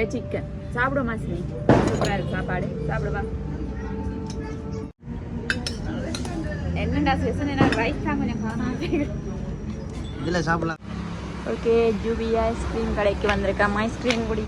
மற்ற சிக்கன் சாப்பிடுமா சினி? சூப்பரா இருக்கு சாப்பாடு. சாப்பிடுவா. என்னடா செசன் என்ன? ரைஸ் தான் கொஞ்சம் காணாம இதில் சாப்பிடலாம். ஓகே ஜூபி ஐஸ்கிரீம் கடைக்கு வந்திருக்கோம் ஐஸ்கிரீம் குடி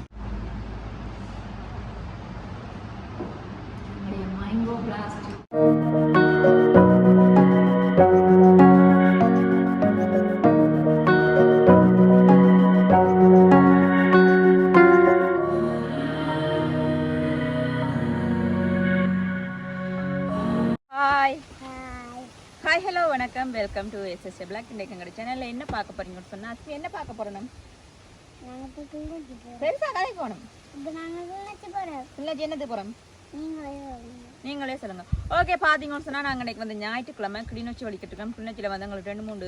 எஸ்எஸ் பிளாக் இன்றைக்கு எங்களோட சேனலில் என்ன பார்க்க போறீங்கன்னு சொன்னா அஸ்மி என்ன பார்க்க போறோம் நாங்க இப்போ கிளிநொச்சி போறோம். பெருசா கதை போகணும். நாங்க என்னது போகிறோம் நீங்களே சொல்லுங்க. நீங்களே சொல்லுங்க. ஓகே பார்த்தீங்கன்னு சொன்னால் நாங்கள் இன்னைக்கு வந்து ஞாயிற்றுக்கிழமை கிளிநொச்சி வலிக்கிட்டு இருக்கோம் கிளிநொச்சியில் வந்து எங்களுக்கு ரெண்டு மூணு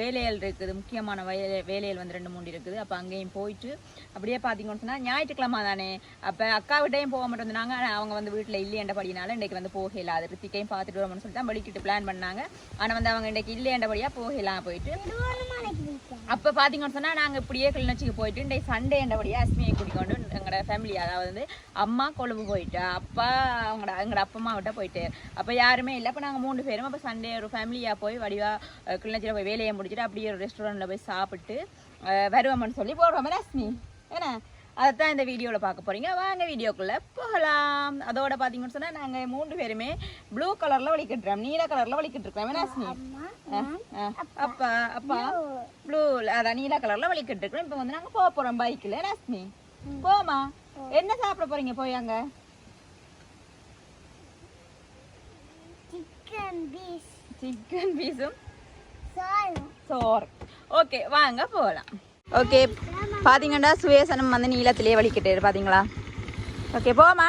வேலைகள் இருக்குது. முக்கியமான வேலை வேலைகள் வந்து ரெண்டு மூணு இருக்குது. அப்போ அங்கேயும் போயிட்டு அப்படியே பார்த்தீங்கன்னு சொன்னால் ஞாயிற்றுக்கிழமை தானே. அப்போ அக்காவிட்டையும் போக மாட்டோம் இருந்தாங்க அவங்க வந்து வீட்டில் இல்லையண்டபடினால இன்றைக்கு வந்து போகல. அது ரித்திக்கையும் பார்த்துட்டு வரோம்னு சொல்லிட்டு தான் வெளிக்கிட்டு பிளான் பண்ணாங்க. ஆனால் வந்து அவங்க இன்றைக்கு இல்லையண்டபடியாக போகலாம் போயிட்டு. அப்போ பார்த்தீங்கன்னு சொன்னால் நாங்கள் இப்படியே கிளிநொச்சிக்கு போயிட்டு இன்றைக்கு சண்டே என்றபடியாக அஸ்மியை கூட்டிக்கொண்டு எங்களோட ஃபேமிலி அதாவது வந்து அம்மா கொழும்பு போயிட்டா. அப்பா அவங்களோட எங்களோட அப்பா அம்மா விட்ட போயிட்டு. அப்போ யாருமே இல்லை. அப்போ நாங்கள் மூணு பேரும். அப்போ சண்டே ஒரு ஃபேமிலியாக போய் வடிவாக கிளிநொச்சியில் போய் வேலையை முடிச்சுட்டு அப்படியே ஒரு ரெஸ்டாரண்ட்டில் போய் சாப்பிட்டு வருவோம்னு சொல்லி போடுவோம் ரஸ்மி ஏன்னா அதைத்தான் இந்த வீடியோவில் பார்க்க போறீங்க. வாங்க வீடியோக்குள்ளே போகலாம். அதோட பார்த்தீங்கன்னு சொன்னால் நாங்கள் மூன்று பேருமே ப்ளூ கலரில் வலிக்கிட்டுறோம் நீல கலரில் வலிக்கிட்டுருக்கோம். அம்மா அப்பா அப்பா. ப்ளூ அதான் நீல கலர்ல வலிக்கிட்டு இருக்கோம் இப்போ வந்து நாங்க போக போறோம் பைக்ல ரஸ்மி போமா என்ன சாப்பிட போறீங்க? போய் அங்க. சிக்கன் பீஸ் சிக்கன் பீஸும் சோறு ஓகே வாங்க போகலாம் ஓகே பாத்தீங்கன்னா சுயசனம் வந்து நீளத்திலே வலிக்கிட்டு பாத்தீங்களா ஓகே போமா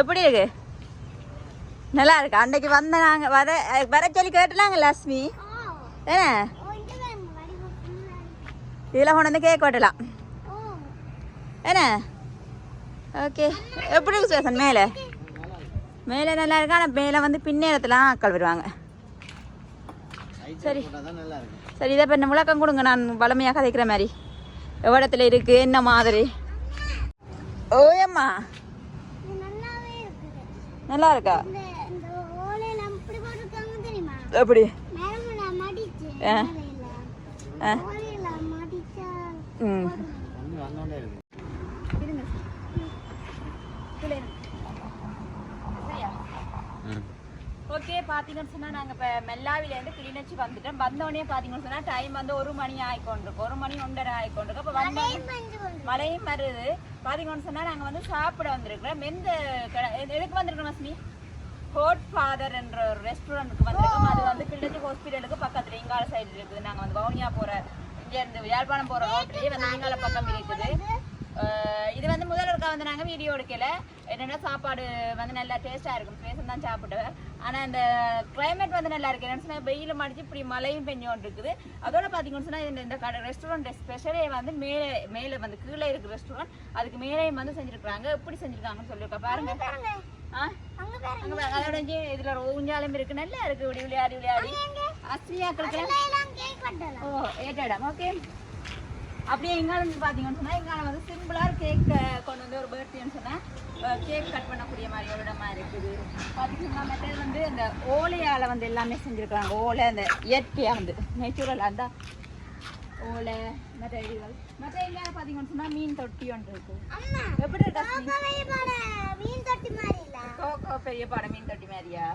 எப்படி இருக்கு? நல்லா இருக்கு? அன்னைக்கு வந்த நாங்க வர வர சொல்லி கேட்டுலாங்க லக்ஷ்மி. ஏன்னா இதில் கொண்டு வந்து கேக் வெட்டலாம் என்ன? ஓகே எப்படி இருக்கு சுவேசன் மேலே? மேலே நல்லா இருக்கு? ஆனால் மேலே வந்து பின்னேரத்துலாம் ஆட்கள் வருவாங்க. சரி. சரி இதை பண்ண முழக்கம் கொடுங்க. நான் வளமையாக கதைக்கிற மாதிரி. எவ்வளத்துல இருக்கு? என்ன மாதிரி? ஓயம்மா இருக்குது நல்லா இருக்கா எப்படி? ஆ. ஆ. ம் வந்து வந்தோடனே இருக்கு ஓகே பார்த்தீங்கன்னு சொன்னால் நாங்கள் இப்போ மெல்லாவிலேருந்து கிளிநொச்சி வந்துட்டோம். வந்தோடனே பார்த்தீங்கன்னு சொன்னால் டைம் வந்து ஒரு மணி ஆயிக்கொண்டிருக்கு ஒரு மணி ஒன்றரை ஆயிக்கொண்டிருக்கு அப்போ வந்தோடனே மழையும் வருது. பார்த்தீங்கன்னு சொன்னால் நாங்கள் வந்து சாப்பிட வந்திருக்கிறோம். எந்த கடை- எது- எதுக்கு வந்திருக்கோம் மஸ்மி ஹோட் ஃபாதர் என்ற ஒரு ரெஸ்டாரண்ட்டுக்கு வந்திருக்கோம். அது வந்து கிளிநொச்சி ஹாஸ்பிட்டலுக்கு பக்கத்தில் இங்கால சைடு இருக்குது. நாங்கள் வந்து வவுனியா போகிற இங்கேருந்து யாழ்ப்பாணம் போகிற ரோட்லேயே வந்து இங்கால பக்கம் இருக்குது. இது வந்து முதல் ஒருக்கா வந்து நாங்கள் வீடியோ எடுக்கல. என்னென்னா சாப்பாடு வந்து நல்லா டேஸ்ட்டாக இருக்கும். பேசம் தான் சாப்பிடுவேன். ஆனால் இந்த climate வந்து நல்லா இருக்கு. என்னன்னு சொன்னால் வெயிலும் அடிச்சு இப்படி மழையும் பெஞ்சோண்டு இருக்குது. அதோட பார்த்தீங்கன்னு சொன்னால் இந்த இந்த கடை ரெஸ்டாரண்ட் ஸ்பெஷலே வந்து மேலே மேலே வந்து கீழே இருக்கு ரெஸ்டாரண்ட் அதுக்கு மேலேயும் வந்து செஞ்சுருக்காங்க எப்படி செஞ்சுருக்காங்கன்னு சொல்லியிருக்கா பாருங்க. அதோட இதுல ஊஞ்சாலும் இருக்கு. நல்லா இருக்கு. இப்படி விளையாடி விளையாடி. கேக் வெட்டலாம். ஓ ஏற்ற இடம் ஓகே அப்படியே இங்கால வந்து பாத்தீங்கன்னு சொன்னா இங்கால வந்து சிம்பிளா கேக் கேக் கட் பண்ணக்கூடிய மாதிரி ஒரு இடமா இருக்குது. பார்த்தீங்கன்னா மற்றது வந்து இந்த ஓலையால் வந்து எல்லாமே செஞ்சுருக்காங்க ஓலை அந்த இயற்கையாக வந்து நேச்சுரல் அந்த ஓலை இதுகள். மற்ற எங்கேயாவது பார்த்தீங்கன்னு சொன்னால் மீன் தொட்டி ஒன்று இருக்கு. அம்மா எப்படி மீன்? தொட்டி மாதிரி கோகோ பெரிய பாடம் மீன் தொட்டி மாதிரியா?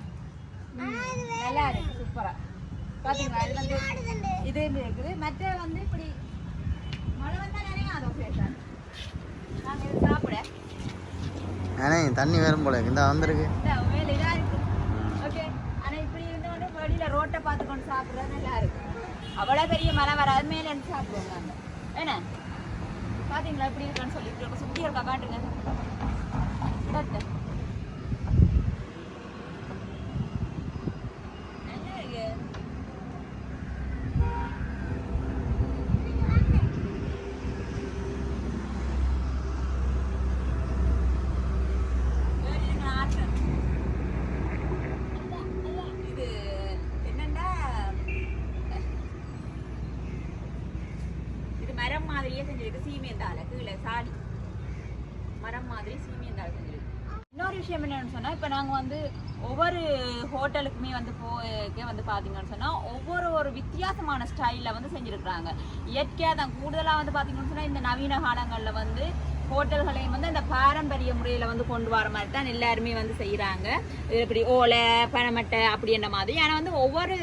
நல்லா இருக்கு சூப்பரா பாத்தீங்களா இது வந்து இது இருக்குது. மற்ற வந்து இப்படி ஏனே தண்ணி வேறும் போல இந்த வந்திருக்கு. ரோட்டை பார்த்து கொண்டு சாப்பிடுறது நல்லா அவ்வளவு பெரிய மழை வராது. மேல இருந்து சாப்பிடுவோம் என்ன பாத்தீங்களா இப்படி இருக்கான்னு சொல்லிட்டு சுத்தி இருக்கா? காட்டுங்க. காட்டு. நல்லா இருக்கு. இது என்னண்டா இது மரம் மாதிரியே செஞ்சிருக்கு சீமேந்தால கீழே சாடி. மரம் மாதிரி சீமேந்தால. செஞ்சிருக்கு இன்னொரு விஷயம் என்னன்னு சொன்னா இப்போ நாங்க வந்து ஒவ்வொரு ஹோட்டலுக்குமே வந்து போக வந்து பாத்தீங்கன்னு சொன்னா ஒவ்வொரு ஒரு வித்தியாசமான ஸ்டைல்ல வந்து செஞ்சிருக்கிறாங்க. இயற்கையா தான் கூடுதலா வந்து பாத்தீங்கன்னு சொன்னா இந்த நவீன காலங்கள்ல வந்து ஹோட்டல்களையும் வந்து அந்த பாரம்பரிய முறையில் வந்து கொண்டு வர மாதிரி தான் எல்லாருமே வந்து செய்கிறாங்க இப்படி ஓலை பனமட்டை அப்படின்ற மாதிரி. ஆனால் வந்து ஒவ்வொரு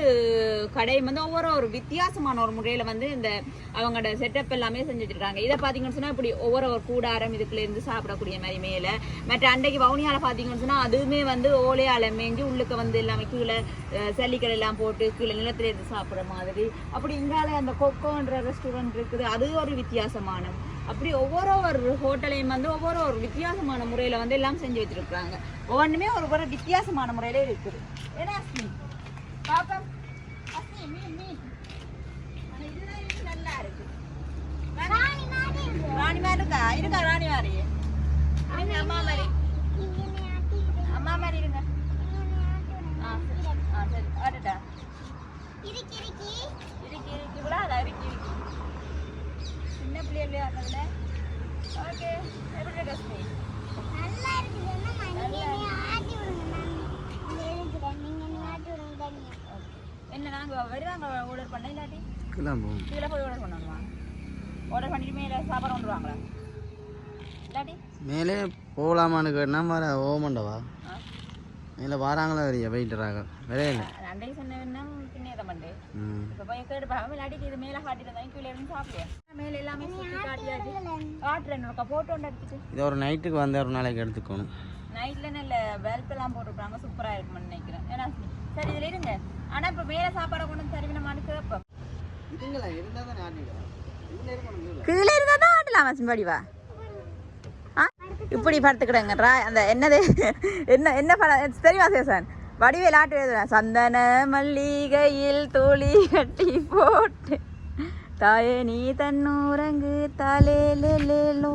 கடையும் வந்து ஒவ்வொரு ஒரு வித்தியாசமான ஒரு முறையில் வந்து இந்த அவங்களோட செட்டப் எல்லாமே செஞ்சுட்ருக்காங்க இதை பார்த்தீங்கன்னு சொன்னால் இப்படி ஒவ்வொரு ஒரு கூடாரம் இதுக்குள்ளேருந்து சாப்பிடக்கூடிய மாதிரி மேலே. மற்ற அன்றைக்கு வவுனியாவில் பார்த்தீங்கன்னு சொன்னால் அதுவுமே வந்து ஓலையால மேஞ்சு உள்ளுக்கு வந்து எல்லாமே கீழே சல்லிக்கடை எல்லாம் போட்டு கீழே நிலத்துல இருந்து மாதிரி. அப்படி இங்கால அந்த கொக்கோன்ற ரெஸ்டாரண்ட் இருக்குது. அது ஒரு வித்தியாசமான அப்படி ஒவ்வொரு ஒரு ஹோட்டலையும் வந்து ஒவ்வொரு ஒரு வித்தியாசமான முறையில வந்து எல்லாம் செஞ்சு வச்சிருக்காங்க ஒவ்வொன்றுமே ஒரு ஒரு வித்தியாசமான முறையில இருக்குது. ஏன்னா அஸ்மி பாப்பா அஸ்மி மீன் மீன் இதுதான் நல்லா இருக்கு. ராணி மாதிரி இருக்கு? இருக்கா ராணி மாதிரி அம்மா மாதிரி அம்மா மாதிரி இருங்க. ஆ சரி. ஆ சரி. ஆட்டுட்டா? இருக்கு இருக்கு. இருக்கு இருக்கு. விழாதா இருக்கு இருக்கு. சின்ன பிள்ளைகளே ஆடுறதுல ஓகே எப்படி இருக்கு அஸ்மி நல்லா என்னை நாங்கள் வருவாங்க ஆர்டர் பண்ண இல்லாட்டி? கீழே போய் ஆர்டர் பண்ணணுமா? ஆர்டர் பண்ணிட்டு மேலே சாப்பாடு கொண்டு வாங்களா? இல்லாட்டி? மேலே போகலாமான்னு கேட்டா வர ஓமண்டவா? மேலே வாராங்களா வரையா வெயிட்டுறாங்க வரையில அன்றைக்கு சொன்னேன்னா பின்னே தான் பண்ணு இப்போ போய் கேட்டு பார்க்க இல்லாட்டி இது மேலே காட்டிட்டு தான் கீழே இருந்து சாப்பிடுவேன் மேலே எல்லாமே சுற்றி காட்டியாச்சு காட்டுறேன் உனக்கு போட்டோ எடுத்துட்டு இது ஒரு நைட்டுக்கு வந்து ஒரு நாளைக்கு எடுத்துக்கணும் நைட்டில் நல்ல வெல்ப்பெல்லாம் போட்டுருப்பாங்க சூப்பராக இருக்கும்னு நினைக்கிறேன் ஏன்னா சரி இதில் இருங்க ஆனால் இப்போ மேலே சாப்பாடை கொண்டு வந்து இருந்தால் ஆட்டிக்கலாம் இதில் இருக்கணும் கீழே இருந்தா தான் ஆடலாம் மச்சின்படி வா இப்படி படுத்துக்கிடுங்கன்றா அந்த என்னது? என்ன என்ன படம் தெரியுமா சேசன்? வடிவேல் ஆட்டு எழுதுறேன் சந்தன மல்லிகையில் தோழி கட்டி போட்டு தாயே நீ தன்னூரங்கு தாலேலேலோ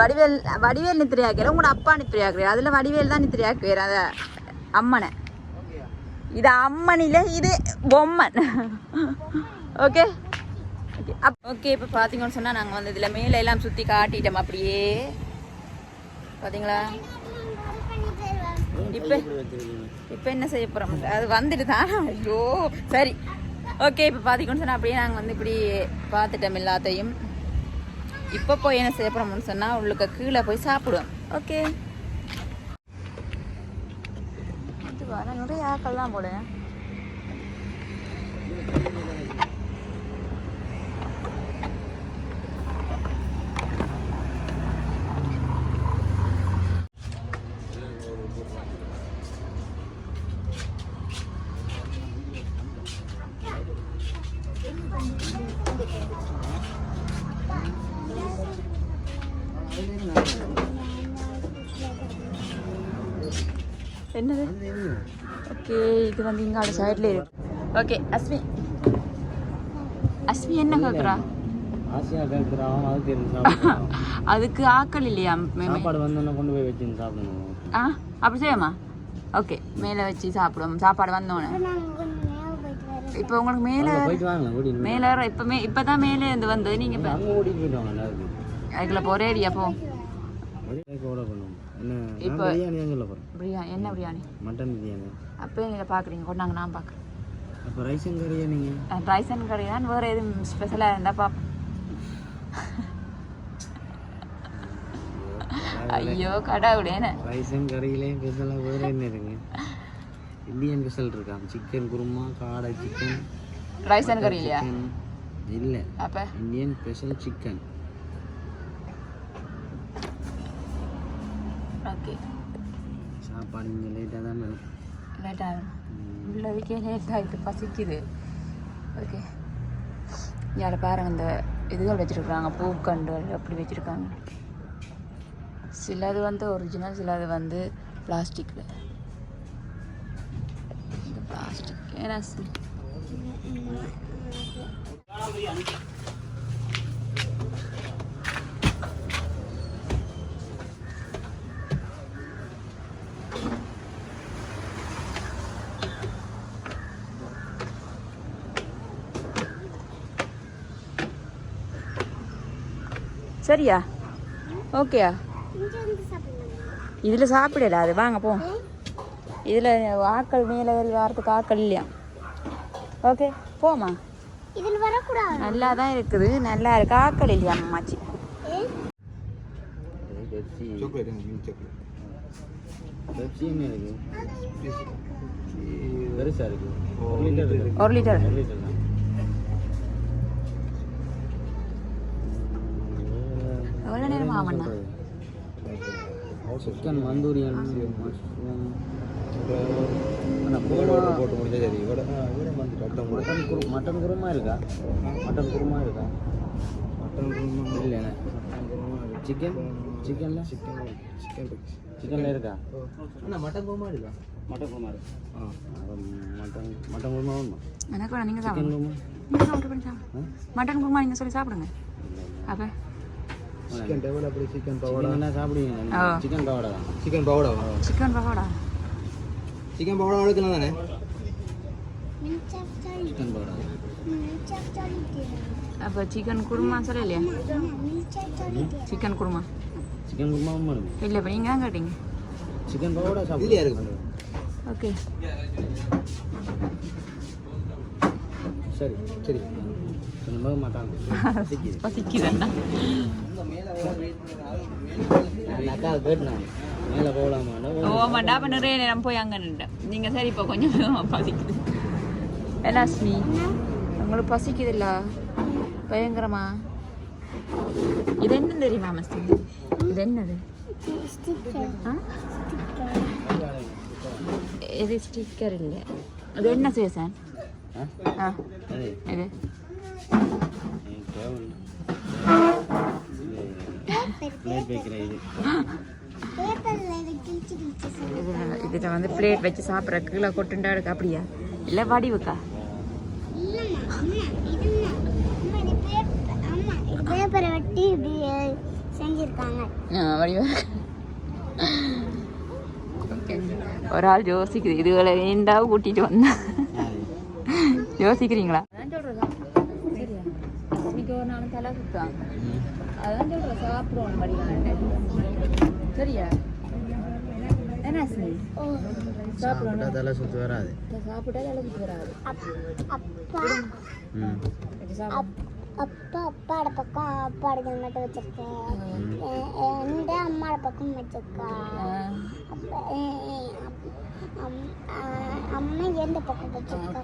வடிவேல் வடிவேல் நித்திரையாக்கிற உங்களோட அப்பா நித்திரையாக்குறாரு. அதில் வடிவேல் தான் நித்திரையாக்குவார் அதை அம்மனை. இது அம்மனில இது பொம்மன். ஓகே? ஓகே ஓகே இப்போ பார்த்தீங்கன்னு சொன்னால் நாங்கள் வந்து இதில் மேலே எல்லாம் சுற்றி காட்டிட்டோம் அப்படியே. பார்த்தீங்களா இப்போ இப்போ என்ன செய்ய போகிறோம் அது வந்துட்டு ஐயோ சரி. ஓகே இப்போ பார்த்தீங்கன்னு சொன்னால் அப்படியே நாங்கள் வந்து இப்படி பார்த்துட்டோம் எல்லாத்தையும். இப்போ போய் என்ன செய்ய போகிறோம்னு சொன்னால் உள்ளுக்கு கீழே போய் சாப்பிடுவோம். ஓகே நிறைய ஆக்கள்லாம் போடுவேன் இது வந்து இங்கால சைடில் இருக்கு. ஓகே அஸ்மி அஸ்மி என்ன கேட்குறா அதுக்கு ஆக்கள் இல்லையா மேமே சாப்பாடு வந்தோன்னே கொண்டு போய் வச்சு சாப்பிடணும். ஆ அப்படி செய்யமா ஓகே மேலே வச்சு சாப்பிடுவோம் சாப்பாடு வந்தோன்னே இப்போ உங்களுக்கு மேலே மேலே இப்போ மே இப்போ தான் மேலே இருந்து வந்தது. நீங்கள் இப்போ போகிறே ஏரியா போ. இப்போ- பிரியாணி தான் சொல்ல போகிறேன் பிரியாணி என்ன பிரியாணி? மட்டன் பிரியாணி. அப்போ நீங்கள் பார்க்குறீங்க கொண்டாங்க நான் பார்க்குறேன் அப்போ ரைஸும் கறியா நீங்கள் ரைசன் கடை தான். வேறு எதுவும் ஸ்பெஷலாக இருந்தால் பார்ப்போம் ஐயோ கடவுளேன்னு ரைஸும் கறியிலையும் ஸ்பெஷலாக வேறு என்ன இருக்குங்க இந்தியன் ஸ்பெஷல் இருக்கான் சிக்கன் குருமா காடை சிக்கன் ரைசன் கறி இல்லையா? இல்லை. அப்போ? இந்தியன் ஸ்பெஷல் சிக்கன் ஓகே சாப்பாடு இங்கே லேட்டாக தான் வரும் லேட் ஆகும் உள்ளதுக்கே லேட் ஆகிட்டு பசிக்குது ஓகே யாரை பாருங்க இந்த இதுகள் வச்சுருக்குறாங்க பூக்கண்டுகள் அப்படி வச்சுருக்காங்க சிலது வந்து ஒரிஜினல் சிலது வந்து பிளாஸ்டிக்கில் இந்த பிளாஸ்டிக் ஏன்னா சரியா? ஓகேயா? இதில் சாப்பிடல அது வாங்க போ. இதில் ஆக்கள் மேலே வாரத்துக்கு ஆக்கள் இல்லையா? ஓகே போமா இதில் வரக்கூடாது. நல்லா தான் இருக்குது நல்லா இருக்கு. ஆக்கள் இல்லையா அம்மாச்சி? ஒரு லிட்டர் இருக்கு ஒரு லிட்டர் ஒரு லிட்டர் தான் எவ்வளோ நேரம் ஆமண்ணா. சிக்கன் மந்தூரியன் போட்டு முடிஞ்சா சரி கூட மட்டன் குரு மட்டன் குருமா இருக்கா? மட்டன் குருமா இருக்கா? மட்டன் குருமா இல்லைண்ணே. சிக்கன் சிக்கனில் சிக்கன் சிக்கன் இருக்கு. சிக்கனில் இருக்கா. அண்ணா மட்டன் குருமா இருக்கா? மட்டன் குருமா இருக்கு. ஆ. மட்டன் மட்டன் குருமா வேணுமா? எனக்கு வேணாம் நீங்கள் சிக்கன் சாப்பிடுங்க. குருமா? நீங்கள் ஆர்டர் பண்ணி சாப்பிடுங்க மட்டன் குருமா நீங்கள் சொல்லி சாப்பிடுங்க. அப்போ சிக்கன் டேபிள் அப்படி சிக்கன் பவோடா சிக்கன் என்ன சாப்பிடுவீங்க. சிக்கன் பவாடா தான்? Chicken pakoda chicken pakoda. Chicken pakoda எடுக்கலாம் தானே சிக்கன் சாலி அப்போ சிக்கன் குருமா சொல்லலையா? மின்சாப் சாலி சிக்கன் குருமா. சிக்கன் குருமா இல்லை இப்போ நீங்கள் தான் கேட்டீங்க. சிக்கன் பவாடா இல்லையா சாப்பிடுங்க இருக்கு? ஓகே. சரி சரி. போகலாமா ஓமாண்டா அப்போ நிறைய நேரம் போய் அங்கே நின்றேன் நீங்கள் சரி இப்போ கொஞ்சம் பசிக்குது. எலாஸ்மி உங்களுக்கு பசிக்குதுல்ல? பயங்கரமா. இது என்ன தெரியுமா மஸ்தி? இது என்னது? இது ஸ்டிக்கர் இல்லை அது என்ன சேசன் ஆ? இது. இதில் வந்து பிளேட் வச்சு சாப்பிட்ற கீழே கொட்டுண்டா இருக்கு அப்படியா? இல்லை வடிவுக்கா? இல்லைம்மா அம்மா இதும்மா அம்மா இது பேப்பர் வெட்டி இப்படி செஞ்சுருக்காங்க ஒரு ஆள் யோசிக்குது இதுகளை ஏண்டா கூட்டிட்டு வந்தேன் யோசிக்கிறீங்களா? சுத்தம் அதான் சொல்றேன் சாப்பிடுவோம் வடிவான்ட்டு சரியா? என்ன சாப்பிடணும். தலை சுற்றி வராது. சாப்பிட்டா தலை சுத்து வராது. அப் அப்பா. அப்பாட பக்கம் அப்பாட மட்டும் வச்சிருக்கேன். எந்த அம்மாட பக்கம் வச்சிருக்கா? அம்மா எந்த பக்கம் வச்சிருக்கா?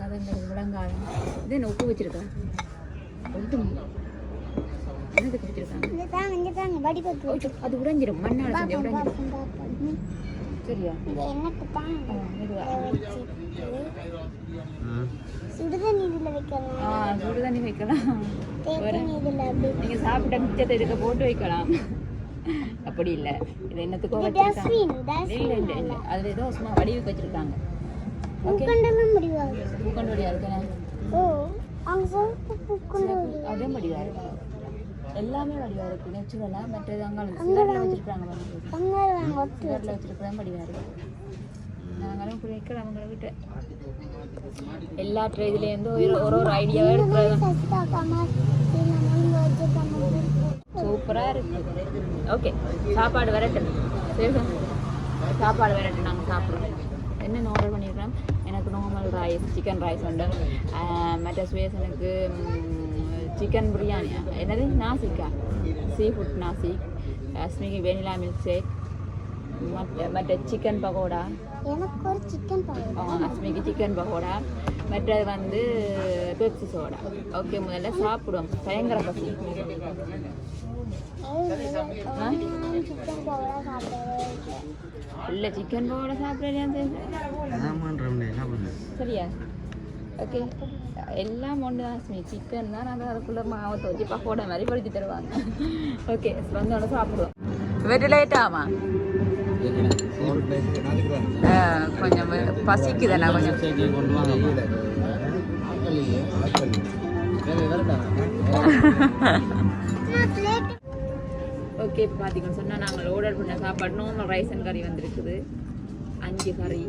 கதை விளங்காயம் இது என்ன உப்பு வச்சிருக்கா. அது உடைஞ்சிரும். மண்ணால செஞ்சு பாப்போம் உடைஞ்சிரும்? பாப்போம் பாப்போம். ம். சரியா. சுடுதண்ணி வைக்கலாம். நீங்க சாப்பிட்ட மிச்சத்தை இதுக்கு போட்டு வைக்கலாம். அப்படி இல்ல. இது என்னத்துக்கோ வச்சிருக்காங்க. இல்ல டஸ்ட்பின் இல்ல இல்ல. அதுல ஏதோ சும்மா வடிவுக்கு வச்சிருக்காங்க. ஓகே? பூக்கண்டெல்லாம் பூக்கண்டு ஓ. அதே வடிவா இருக்கு. எல்லாமே வடிவா இருக்கு நேச்சுரலா மற்றது அங்கே சிலர்ல வச்சிருக்காங்க சிலர்ல வடிவா இருக்கு. நாங்களும் வைக்கிறோம் அவங்கள விட்டு. எல்லா இதுலேருந்து ஒரு ஒரு வச்சுருக்காங்க சூப்பராக இருக்கு. ஓகே சாப்பாடு வரட்டும். சாப்பாடு வரட்டும் நாங்கள் சாப்பிட்றோம். என்னென்ன ஆர்டர் பண்ணியிருக்கிறோம் எனக்கு நார்மல் ரைஸ் சிக்கன் ரைஸ் உண்டு. மற்ற சுவேசனுக்கு சிக்கன் பிரியாணியா என்னது? நாசிக்கா. சீ ஃபுட் நாசிக் அஸ்மிக்கு வெனிலா மில்க் ஷேக் மற்ற சிக்கன் பகோடா. எனக்கு ஒரு சிக்கன் பவுடர் அஸ்மிக்கு சிக்கன் பகோடா. மற்றது வந்து பெப்சி சோடா ஓகே முதல்ல சாப்பிடுவோம். பயங்கர பசி. இல்லை. இல்லை சிக்கன் என்ன பண்ண சரியா ஓகே எல்லாம் ஒன்று தான் அஸ்மி சிக்கன் தான் நாங்கள் அதுக்குள்ளே மாவத்தை வச்சு பக்கோடா மாதிரி படுத்தி தருவாங்க ஓகே வந்தோட சாப்பிடுவோம் வெட்டு லேட் ஆமா கொஞ்சம் பசிக்குதுண்ணா கொஞ்சம் கொண்டு வாங்க ஓகே இப்போ பார்த்தீங்கன்னு சொன்னால் நாங்கள் ஆர்டர் பண்ண சாப்பாடு நார்மல் ரைஸ் அண்ட் கறி வந்திருக்குது. அஞ்சு கறி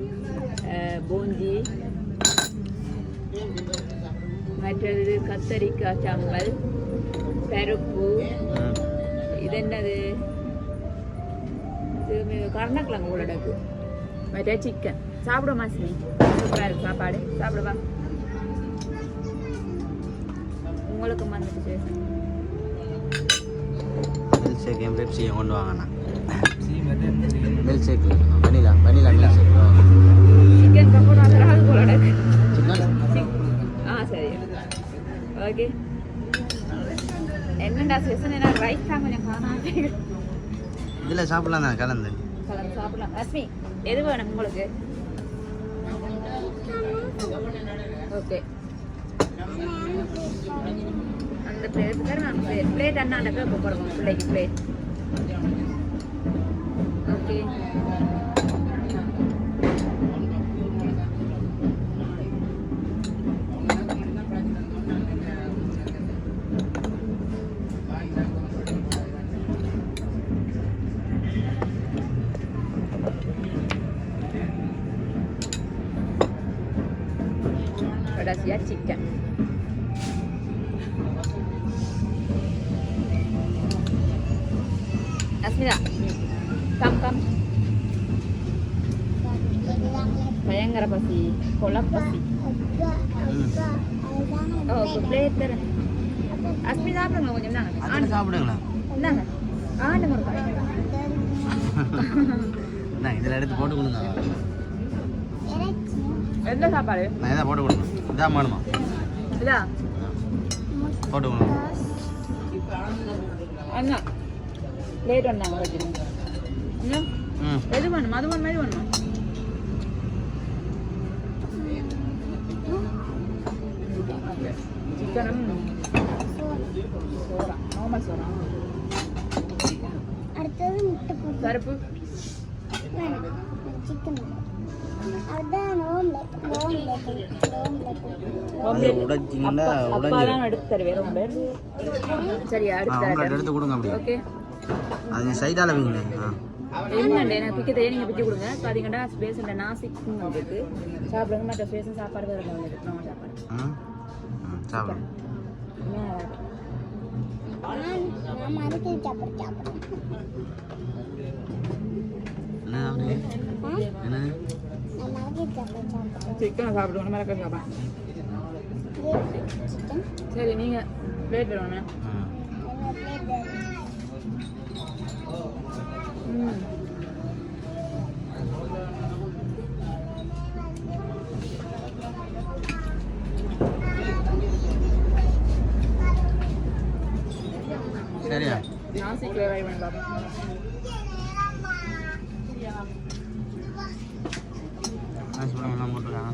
அஹ், பூந்தி மற்றது கத்தரிக்காய் சாம்பல் பருப்பு இது என்னது? இது கருணக்கிழங்கு உள்ளடக்கு மற்ற சிக்கன் சாப்பிட மாசினி சூப்பராக இருக்கு சாப்பாடு. சாப்பிடுவா? உங்களுக்கு மறந்துட்டு பேசுங்க ஷேக் என் பெப்சியை கொண்டு வாங்கண்ணா milkshake vanilla vanilla milkshake chicken pakoda போல ஆ சரி ஓகே என்னடா செசன் என்ன ரைஸ் தான் கொஞ்சம் காணாம இதில் சாப்பிடலாம் தான் கலந்து? கலந்து சாப்பிடலாம். ரஷ்மி எது வேணும் உங்களுக்கு? ஓகே அந்த பிளேட் பேர் நான் பிளேட் பிளேட் அண்ணாண்ட போய் போடுவோம் பிள்ளைக்கு பிளேட் ஓகே கடைசியாக சிக்கன் சாப்பிடுங்களா? நான் இதில் எடுத்து போட்டு கொடுங்க. எந்த சாப்பாடு? நான் இதை போட்டு கொடுங்க. இதான் வேணுமா? இதா? போட்டு கொடுங்க. அண்ணா வச்சுருங்க இன்னும் ம். எது வேணும்? அது வேணுமா? இது வேணுமா? சிக்கனும் சோறா. நார்மல் சோறா அடுத்தது முட்டை போட்டு. வேணாம் சிக்கன் எடுத்து கொடுங்க அப்படி ஓகே. அது சைடால வைங்க. என்னண்டு எனக்கு பிக்கத்தையே நீங்கள் பிச்சு கொடுங்க. பார்த்தீங்கன்னா ஸ்பேஸில் நாசிக்கும் இருக்கு சாப்பிடுங்க மற்ற ஸ்பேஸும் சாப்பாடு வேறு சாப்பாடு சாப்பிடுங்க. நான் மறுத்து சாப்பிட சாப்பிட்றேன் சிக்கனை சாப்பிடுவோம் சாப்பிட்றேன் சிக்கன் சரி நீங்கள் பிளேட் வேணுமே ம். நாசிக் ட்ரை பண்ணி பார்ப்போம் காசு பணம் எல்லாம் போட்டுருக்காங்க.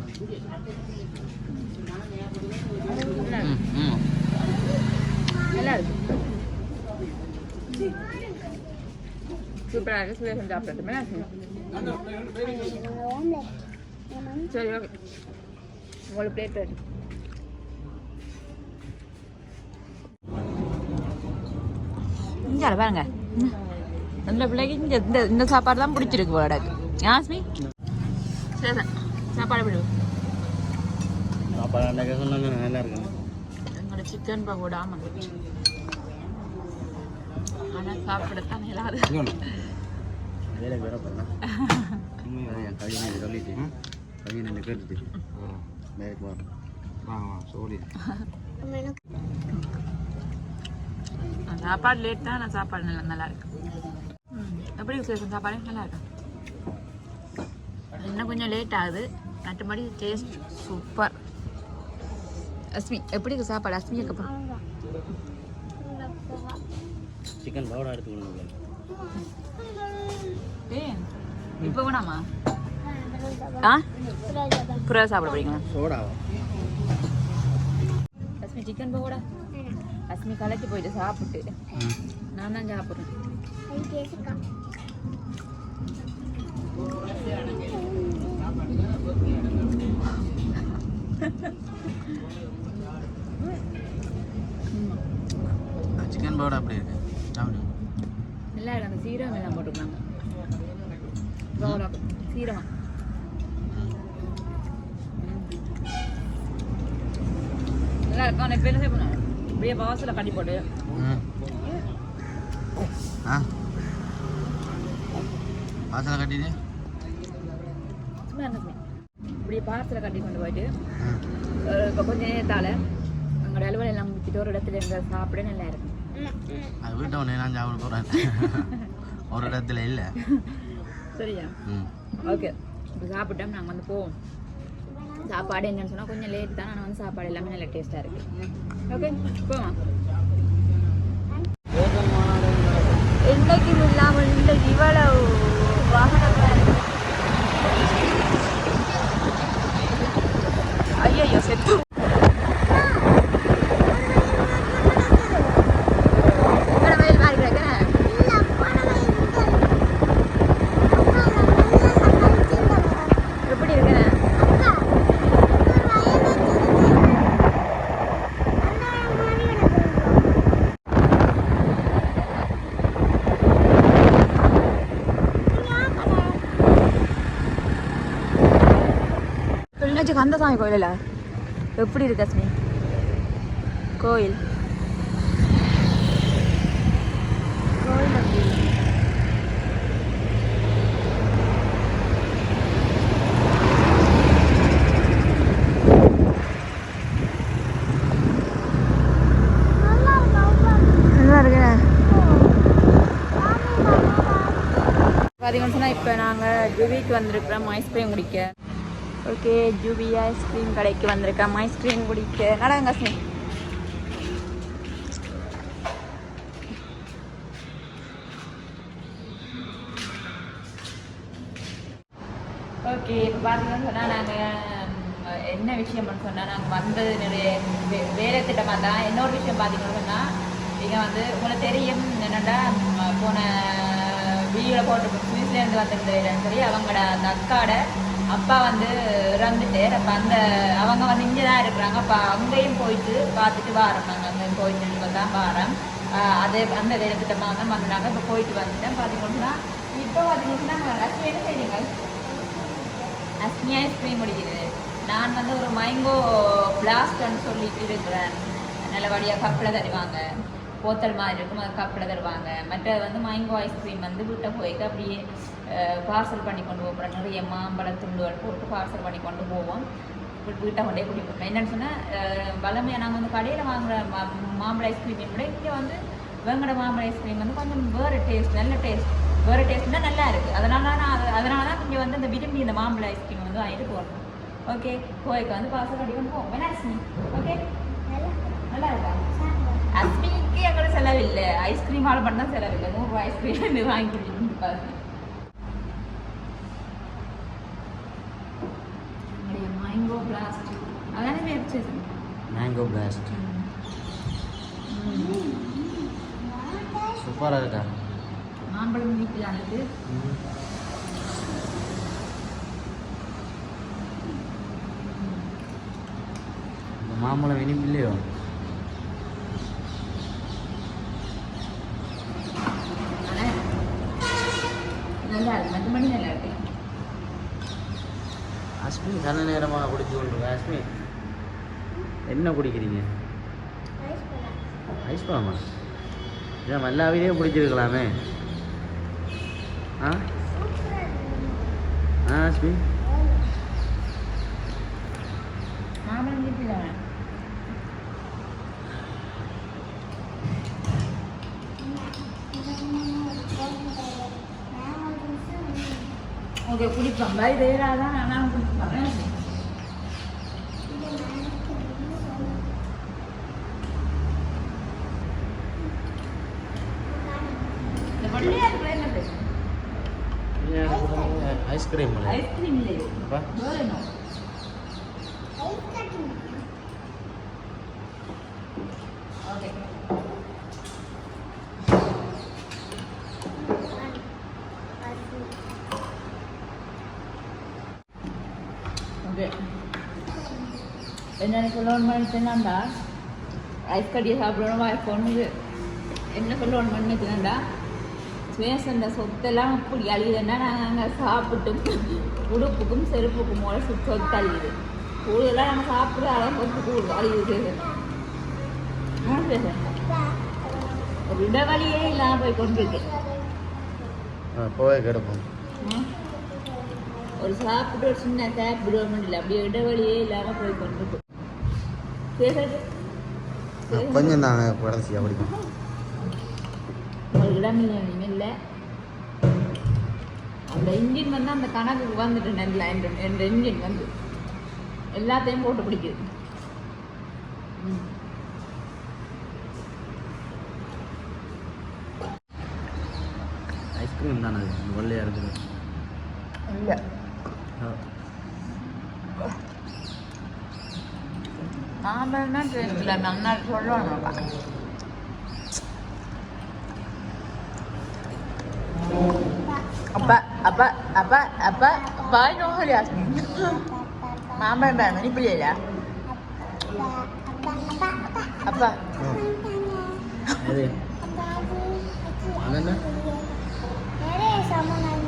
நல்லா இருக்கு சூப்பராக இருக்கு. சுவேசன் சாப்பிட்டுமே ஓம்லெட் நம்ம சரி ஓகே. உங்களுக்கு பிளேட் ரெடி இங்கே பாருங்க. அந்த பிள்ளைக்கு இந்த இந்த இந்த சாப்பாடு தான் பிடிச்சிருக்கு போல யாஸ்மி? சரி சாப்பாடு விடு. சாப்பாடு நல்லா இருக்குங்க எங்களோட சிக்கன் பகோடா ஆனால் சாப்பிடத்தான் இல்லாது வேலை வேற பண்ணலாம் கவிதை சொல்லிட்டு. கவிதை கேட்டுட்டு. வேலைக்கு போகிறேன் வா வா சோடி சாப்பாடு. லேட் தான் நான் சாப்பாடு நல்லா நல்லா இருக்கு. எப்படி விசேஷம் சாப்பாடு? நல்லா இருக்கு? இன்னும் கொஞ்சம் லேட் ஆகுது. மற்றபடி டேஸ்ட் சூப்பர் அஸ்மி எப்படி இருக்கு சாப்பாடு? அஸ்மி அக்கப்பா சிக்கன் பவுடர் எடுத்துக்கணும் ஏன் இப்போ வேணாமா? ஆ? புறா சாப்பிட போறீங்களா? சோடாவா அஸ்மி சிக்கன் பகோடா அஸ்மி கலைக்கு போயிட்டு சாப்பிட்டு நான் தான் சாப்பிட்றேன். சிக்கன் பவுடர் அப்படி இருக்கு? இருக்கு. அந்த சீரகம் எல்லாம் போட்டுருக்காங்க சீரகம். நல்லா இருக்கும். அவனை இப்போ என்ன கட்டி போட்டு ம். ஆ. வாசலை கட்டிட்டு. இப்படியே பார்சலை கட்டி கொண்டு போயிட்டு இப்போ கொஞ்ச நேரத்தால் எங்களோட அலுவலை எல்லாம் முடிச்சுட்டு ஒரு இடத்துல இருந்து சாப்பிட நல்லா இருக்கும். அது வீட்டை ஒன்று நான் சாப்பிட போகிறேன் ஒரு இடத்துல இல்லை. சரியா? ஓகே. இப்போ சாப்பிட்டோம் நாங்கள் வந்து போவோம். சாப்பாடு என்னன்னு சொன்னால் கொஞ்சம் லேட் தான் ஆனால் வந்து சாப்பாடு எல்லாமே நல்ல டேஸ்ட்டாக இருக்குது ஓகே போவோம் என்னைக்கும் இல்லாமல் இன்றைக்கு இவ்வளவு வாகனங்கள் ஐயோ செத்து இவ்வளவு வெயில் மாறி கிடக்குறேன். எப்படி இருக்கிறேன் கிளிநொச்சி கந்தசாமி கோயிலில் எப்படி இருக்கு அஸ்மி? கோயில். கோயில் நல்லா இருக்கேன் பார்த்தீங்கன்னு சொன்னால் இப்போ நாங்கள் ஜுவிக்கு வந்திருக்கிறோம் ஐஸ்கிரீம் குடிக்க. ஓகே ஜூபி ஐஸ்கிரீம் கடைக்கு வந்திருக்கேன். ஐஸ்கிரீம் குடிக்க. நடங்க அஸ்மி ஓகே இப்போ பார்த்தீங்கன்னு சொன்னால் நாங்கள் என்ன விஷயம்னு சொன்னால் நாங்கள் வந்தது நிறைய வேலை திட்டமாக தான் இன்னொரு விஷயம் பார்த்தீங்கன்னு சொன்னால் நீங்கள் வந்து உங்களுக்கு தெரியும் என்னென்னா போன வீடியோவில் போட்டு சுவிஸ்லேருந்து வந்திருந்தேன் சரி அவங்களோட அந்த அக்காட அப்பா வந்து இறந்துட்டார் அப்போ அந்த அவங்க வந்து இங்கே தான் இருக்கிறாங்க. அப்போ அங்கேயும் போயிட்டு பார்த்துட்டு வாரம் நாங்கள் அங்கேயும் போயிட்டு தான் வாரம் அதே அந்த வேலை தான் வந்தாங்க. இப்போ போயிட்டு வந்துட்டேன். பார்த்தீங்கன்னா இப்போ பார்த்தீங்கன்னா ரஷ்யா என்ன செய்றீங்க அஸ்மி ஐஸ்கிரீம் முடிக்குது நான் வந்து ஒரு மைங்கோ பிளாஸ்ட்னு சொல்லிட்டு இருக்கிறேன். நல்லபடியாக கப்பில் தருவாங்க. போத்தல் மாதிரி இருக்கும். அது கப்பில் தருவாங்க மற்றது வந்து மைங்கோ ஐஸ்கிரீம் வந்து வீட்டை போய்க்கு அப்படியே பார்சல் பண்ணி கொண்டு போகிறோம் நிறைய மாம்பழ துண்டுகள் போட்டு பார்சல் பண்ணி கொண்டு போவோம். வீட்டை கொண்டே குடிப்போம் என்னென்னு சொன்னால் வளமையாக நாங்கள் வந்து கடையில் வாங்குகிற மா மாம்பழ ஐஸ்கிரீமை விட இங்கே வந்து வெங்கட மாம்பழ ஐஸ்கிரீம் வந்து கொஞ்சம் வேறு டேஸ்ட் நல்ல டேஸ்ட் வேறு டேஸ்ட்னா நல்லா இருக்குது அதனால நான் அதனால தான் இங்கே வந்து இந்த விரும்பி இந்த மாம்பழ ஐஸ்கிரீம் வந்து வாங்கிட்டு போகிறோம் ஓகே கோயக்கு வந்து பார்சல் கட்டிக்கொண்டு போவோம். வேணா ஓகே நல்லா இருக்கா? அஸ்மிக்கு எங்களோட செலவில்லை ஐஸ்கிரீம் ஆர்டர் பண்ணால் செலவில்லை நூறுரூவா ஐஸ்கிரீம் பாருங்க. மேங்கோ பிளாஸ்ட் அதானே வெப்சைட் மேங்கோ பிளாஸ்ட் சூப்பராக இருக்கா? மாம்பழம் வீட்டிலானது இந்த மாம்பழம் இனிப்பு இல்லையோ ஆனால் நல்லா இருக்கு மற்றபடி நல்லா இருக்கு கண்ண நேரமாக குடிச்சு கொண்டு அஸ்மி என்ன குடிக்கிறீங்க? ஐஸ் பழமா? ஏன் மல்லாவிலே பிடிச்சிருக்கலாமே ஆ? ஆ வீட்டில் ஓகே குடிப்பேன் பை தான் நான் குடிப்பேன் இந்த வெள்ளையா இருக்கிற என்னது ஐஸ்கிரீம் ஐஸ்கிரீம் இல்லை அப்பா. வேற என்ன? என்ன சொல்லணும்? பண்ணிட்டேன்னாண்டா ஐஸ் கட்டியை சாப்பிடணும்? ஒன்று என்ன சொல்லணும் பண்ணிட்டுனாண்டா சுயசண்ட சொத்தெல்லாம் இப்படி அழியுதுன்னா நாங்கள் சாப்பிட்டும். உடுப்புக்கும் செருப்புக்கும் போல சுத்த அழியுது. கூடுதலாக நாங்கள் சாப்பிட்ற அளவு சொத்து கூடு அழியுது. ஒரு இடவழியே இல்லாமல் போய் கொண்டிருக்கு. போய் கிடப்போம். ஒரு சாப்பிட்டு ஒரு சின்ன சாப்பிடுவோம் இல்லை அப்படியே இடவழியே இல்லாமல் போய் கொண்டிருக்கு. கொஞ்சம் தாங்க கடைசியாக பிடிக்கும் ஒரு இடம் இல்லை இல்லை அந்த இன்ஜின் வந்து அந்த கணக்குக்கு வந்துட்டு நல்ல என்ற இன்ஜின் வந்து. எல்லாத்தையும் போட்டு பிடிக்குது. ஐஸ்கிரீம் தானே அது வெள்ளையாக இருக்குது. இல்லை. நாம என்ன டேஸ்ட்ல நல்லா சொல்லணும்ப்பா அப்பா அப்பா அப்பா அப்பா வாய் நோகரியா மாமா என்ன மணிப்பிள்ளையா அப்பா அது அதென்ன நிறைய சமணம்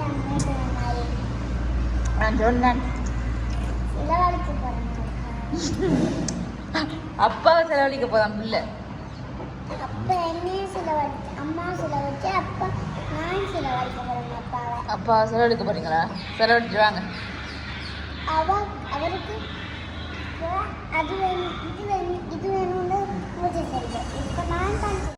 நான் சொன்னேன் செலவழிக்க போறேன் அப்பாவை செலவழிக்க போதான் பிள்ளை அப்பா என்னையும் செலவழிச்சு அம்மா செலவழிச்சு அப்பா நான் செலவழிக்க போறேன் அப்பாவை அப்பா செலவழிக்க போறீங்களா செலவழிச்சு வாங்க அவருக்கு அது வேணும் இது வேணும் இது வேணும்னு பூஜை செய்யுது இப்போ நான் தான்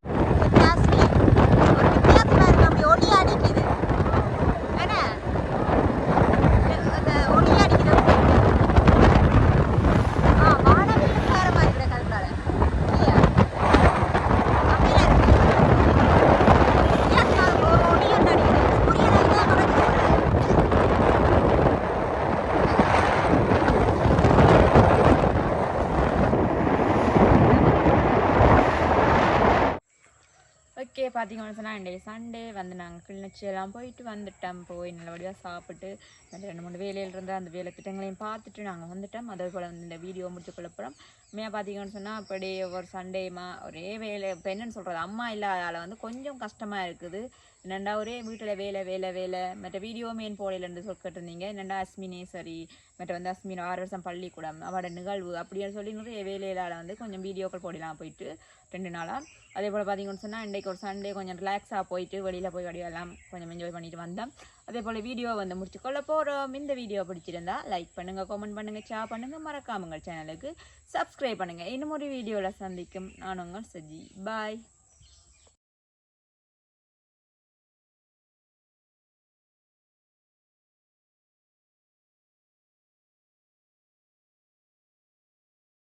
ஓகே பார்த்தீங்கன்னு சொன்னால் இன்றைய சண்டே வந்து நாங்கள் கிளிநொச்சி எல்லாம் போயிட்டு வந்துட்டோம். போய் நல்லபடியாக சாப்பிட்டு அந்த ரெண்டு மூணு வேலையில் இருந்த அந்த வேலை திட்டங்களையும் பார்த்துட்டு நாங்கள் வந்துட்டோம். அதே போல் வந்து இந்த வீடியோ முடிச்சு கொள்ளப்புறம் உண்மையாக பார்த்தீங்கன்னு சொன்னால் அப்படியே ஒரு சண்டேமா ஒரே வேலை. இப்போ என்னென்னு சொல்கிறது அம்மா இல்லாதால் வந்து கொஞ்சம் கஷ்டமாக இருக்குது. என்னண்டா ஒரே வீட்டில் வேலை வேலை வேலை. மற்ற வீடியோ மெயின் போலையிலேருந்து சொல்லிட்டு இருந்தீங்க என்னண்டா அஸ்மினே சரி. மற்ற வந்து அஸ்மின் ஆறு வருஷம் பள்ளிக்கூடம் அவட நிகழ்வு அப்படின்னு சொல்லி நிறைய வேலையிலால் வந்து கொஞ்சம் வீடியோக்கள் போடலாம் போயிட்டு ரெண்டு நாளாக அதே போல் பார்த்தீங்கன்னு சொன்னால் இன்றைக்கு ஒரு சண்டே கொஞ்சம் ரிலாக்ஸாக போயிட்டு வெளியில் போய் வடியெல்லாம் கொஞ்சம் என்ஜாய் பண்ணிட்டு வந்தோம். அதே போல் வீடியோ வந்து முடிச்சு கொள்ள போகிறோம் இந்த வீடியோ பிடிச்சிருந்தா லைக் பண்ணுங்கள் கமெண்ட் பண்ணுங்கள் ஷேர் பண்ணுங்கள் மறக்காம சேனலுக்கு சப்ஸ்கிரைப் பண்ணுங்கள் இன்னும் ஒரு வீடியோவில் சந்திக்கும். நான் உங்கள் சஜி. பாய்